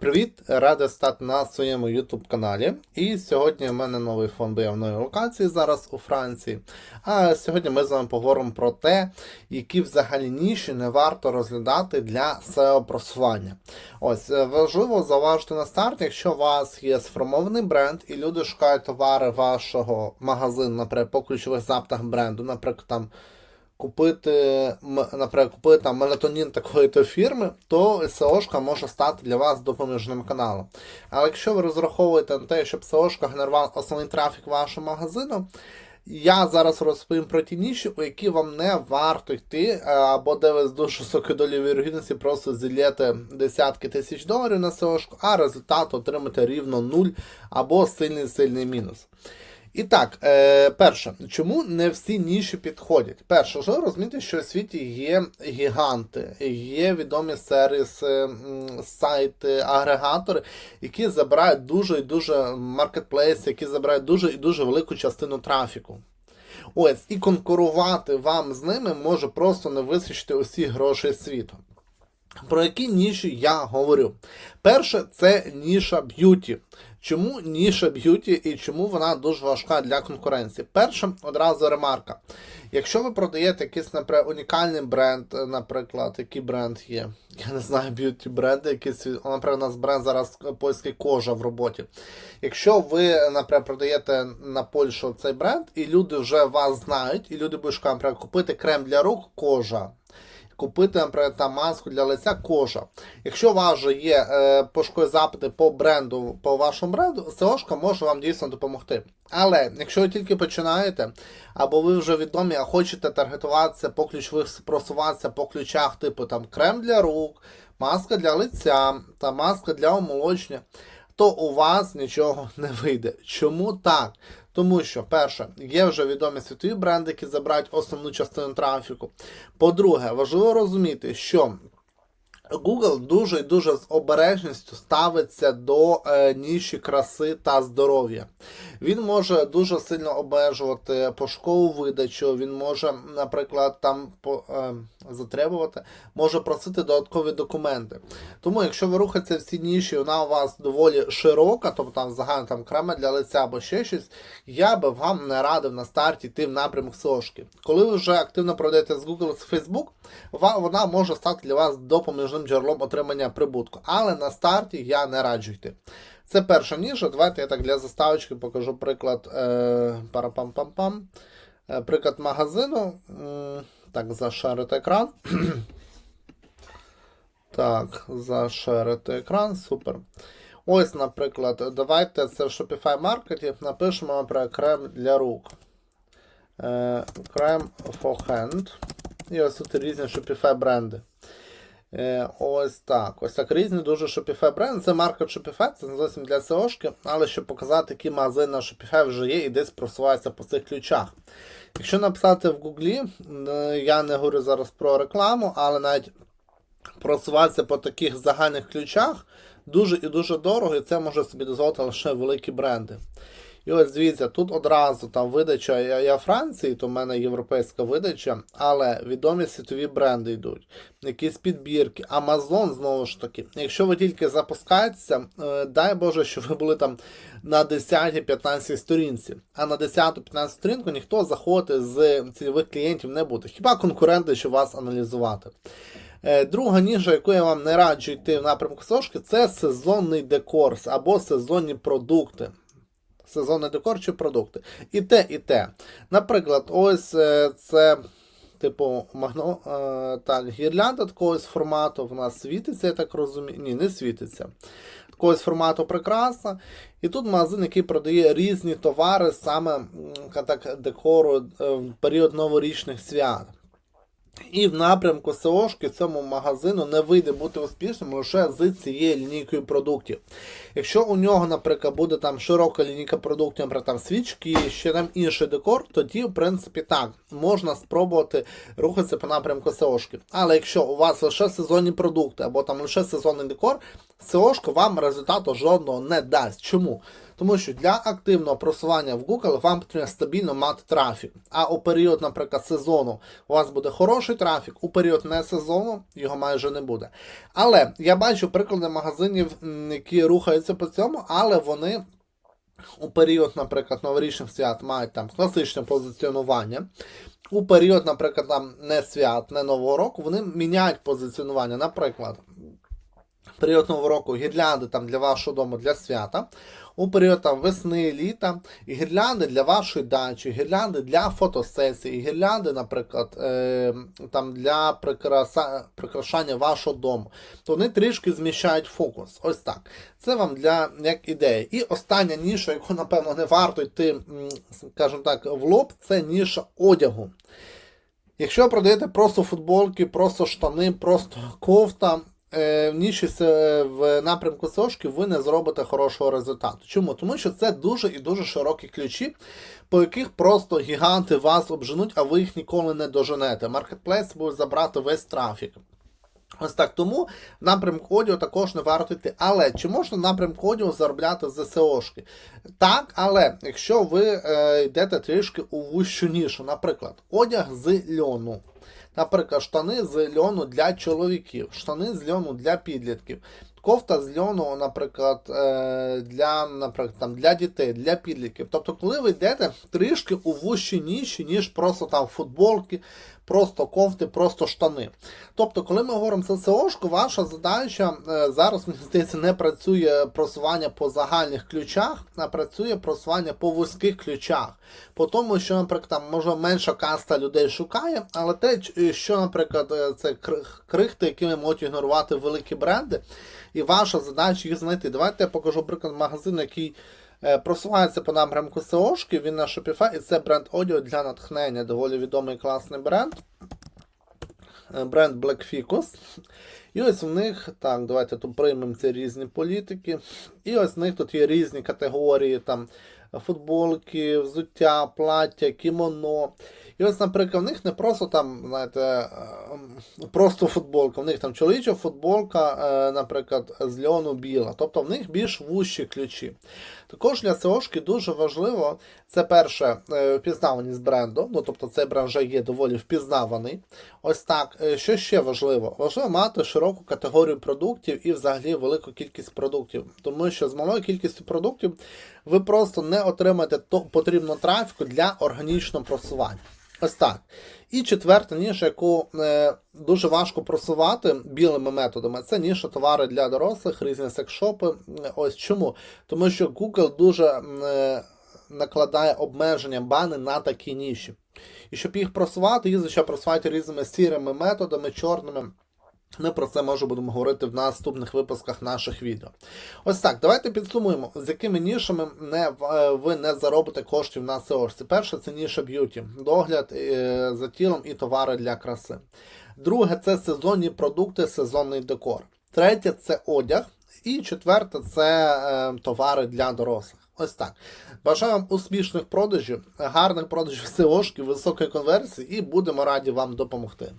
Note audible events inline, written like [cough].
Привіт! Радий стати на своєму YouTube каналі. І сьогодні в мене новий фон бойовної локації зараз у Франції. А сьогодні ми з вами поговоримо про те, які взагалі ніші не варто розглядати для SEO просування. Ось е, важливо зауважити на старті, якщо у вас є сформований бренд і люди шукають товари вашого магазину, наприклад, по ключових запитах бренду, наприклад, там купити, наприклад, купити там мелатонін такої-то фірми, то SEOшка може стати для вас допоміжним каналом. Але якщо ви розраховуєте на те, щоб SEOшка генерувала основний трафік вашого магазину, я зараз розповім про ті ніші, у які вам не варто йти, е, або де ви з дуже високою долею вірогідності просто зілєте десятки тисяч доларів на SEOшку, а результат отримаєте рівно нуль або сильний-сильний мінус. І так, е, перше, чому не всі ніші підходять? Перше, вже розумієте, що у світі є гіганти, є відомі сервіси, сайти, агрегатори, які забирають дуже і дуже маркетплейси, які забирають дуже і дуже велику частину трафіку. Ось, і конкурувати вам з ними може просто не вистачити усіх грошей світу. Про які ніші я говорю? Перше, це ніша б'юті. Чому ніша б'юті і чому вона дуже важка для конкуренції? Перше, одразу ремарка. Якщо ви продаєте якийсь, наприклад, унікальний бренд, е, наприклад, який бренд є, [laughs] я не знаю, б'юті бренди, якісь, наприклад, у нас бренд зараз польський кожа в роботі. Якщо ви, наприклад, продаєте на Польщу цей бренд, і люди вже вас знають, і люди будуть наприклад, купити крем для рук кожа купити, наприклад, там маску для лиця кожа. Якщо у вас вже є е, пошукові запити по бренду, по вашому бренду, SEOшка може вам дійсно допомогти. Але якщо ви тільки починаєте, або ви вже відомі, а хочете таргетуватися по ключових просуватися по ключах, типу там крем для рук, маска для лиця та маска для омолочення, то у вас нічого не вийде. Чому так? Тому що, перше, є вже відомі світові бренди, які забирають основну частину трафіку. По-друге, важливо розуміти, що Google дуже і дуже з обережністю ставиться до е, ніші краси та здоров'я. Він може дуже сильно обмежувати пошукову видачу, він може, наприклад, там по, е, затребувати, може просити додаткові документи. Тому, якщо ви рухаєтеся в цій ніші, вона у вас доволі широка, тобто там загально там крема для лиця або ще щось, я би вам не радив на старті йти в напрямок сошки. Коли ви вже активно продаєте з Google з Facebook, вона може стати для вас допоміжним джерелом отримання прибутку. Але на старті я не раджу йти. Це перша ніша. Давайте я так для заставочки покажу приклад е, парапам-пам-пам. Е, приклад магазину. Так, зашарити екран. [clears throat] так, зашарити екран, супер. Ось, наприклад, давайте це в Shopify Market напишемо про крем для рук. Е, крем for hand. І ось тут різні Shopify бренди. Е, ось так. Ось так різні дуже Shopify бренди. Це марка Shopify, це не зовсім для SEOшки, але щоб показати, які магазини на Shopify вже є і десь просуваються по цих ключах. Якщо написати в е, я не говорю зараз про рекламу, але навіть просуватися по таких загальних ключах дуже і дуже дорого, і це може собі дозволити лише великі бренди. І ось дивіться, тут одразу там видача я, я Франції, то в мене європейська видача, але відомі світові бренди йдуть, якісь підбірки, Amazon знову ж таки. Якщо ви тільки запускаєтеся, е, дай Боже, що ви були там на 10-15 сторінці. А на 10-15 сторінку ніхто заходити з цільових клієнтів не буде. Хіба конкуренти, що вас аналізувати. Е, Друга ніжа, яку я вам не раджу йти в напрямку сошки, це сезонний декор або сезонні продукти. Сезонний декор чи продукти. І те, і те. Наприклад, ось е, це. Типу, магно, е, так, гірлянда такогось формату в нас світиться, я так розумію. Ні, не світиться. Такогось формату прекрасна. І тут магазин, який продає різні товари саме так, декору е, в період новорічних свят. І в напрямку СОшки цьому магазину не вийде бути успішним лише з цією лінійкою продуктів. Якщо у нього, наприклад, буде там широка лінійка продуктів, наприклад, там свічки, ще там інший декор, тоді, в принципі, так, можна спробувати рухатися по напрямку СОшки. Але якщо у вас лише сезонні продукти або там лише сезонний декор, СОшка вам результату жодного не дасть. Чому? Тому що для активного просування в Google вам потрібно стабільно мати трафік. А у період, наприклад, сезону у вас буде хороший трафік, у період не сезону його майже не буде. Але я бачу приклади магазинів, які рухаються по цьому, але вони у період, наприклад, новорічних свят мають там класичне позиціонування. У період, наприклад, там не свят, не Нового року, вони міняють позиціонування. Наприклад, період Нового року гірлянди там для вашого дому для свята. У період там весни, літа, і гірлянди для вашої дачі, гірлянди для фотосесії, гірлянди, наприклад, е, там для прикраса, прикрашання вашого дому. То вони трішки зміщають фокус. Ось так. Це вам для як ідея. І остання ніша, яку, напевно, не варто йти, скажімо так, в лоб, це ніша одягу. Якщо продаєте просто футболки, просто штани, просто кофта, е, в ніші се- в напрямку сошки ви не зробите хорошого результату. Чому? Тому що це дуже і дуже широкі ключі, по яких просто гіганти вас обженуть, а ви їх ніколи не доженете. Маркетплейс буде забрати весь трафік. Ось так. Тому напрямку одягу також не варто йти. Але чи можна напрямку одягу заробляти з ЗСОшки? Так, але якщо ви е, йдете трішки у вущу нішу, наприклад, одяг з льону. Наприклад, штани з льону для чоловіків, штани з льону для підлітків, кофта з льону, наприклад, е, для, наприклад, там, для дітей, для підлітків. Тобто, коли ви йдете трішки у вущі ніші, ніж просто там футболки, просто кофти, просто штани. Тобто, коли ми говоримо за СОшку, ваша задача е, зараз, мені здається, не працює просування по загальних ключах, а працює просування по вузьких ключах. По тому, що, наприклад, там може менша каста людей шукає, але те, що, наприклад, е, це крихти, якими можуть ігнорувати великі бренди, і ваша задача їх знайти. Давайте я покажу приклад магазину, який е, просувається по напрямку СОшки, він на Shopify, і це бренд Audio для натхнення, доволі відомий класний бренд. Е, Бренд Black Ficus. І ось в них, так, давайте тут приймемо ці різні політики. І ось в них тут є різні категорії, там футболки, взуття, плаття, кімоно. І ось, наприклад, в них не просто там, знаєте, е, просто футболка, в них там чоловіча футболка, е, наприклад, з льону біла. Тобто в них більш вущі ключі. Також для СОшки дуже важливо, це перше, е, впізнаваність бренду. Ну, тобто цей бренд вже є доволі впізнаваний. Ось так. Е, Що ще важливо? Важливо мати широку категорію продуктів і взагалі велику кількість продуктів. Тому що з малою кількістю продуктів ви просто не отримаєте потрібну трафіку для органічного просування. Ось так. І четверта ніша, яку е, дуже важко просувати білими методами, це ніша товари для дорослих, різні секшопи. Ось чому? Тому що Google дуже е, накладає обмеження бани на такі ніші. І щоб їх просувати, їх звичайно просувати різними сірими методами, чорними. Ми про це може будемо говорити в наступних випусках наших відео. Ось так, давайте підсумуємо, з якими нішами не, е, ви не заробите коштів на SEO. Перше це ніша б'юті, догляд е, за тілом і товари для краси. Друге це сезонні продукти, сезонний декор. Третє це одяг. І четверте це е, товари для дорослих. Ось так. Бажаю вам успішних продажів, гарних продажів [laughs] SEO, високої конверсії і будемо раді вам допомогти.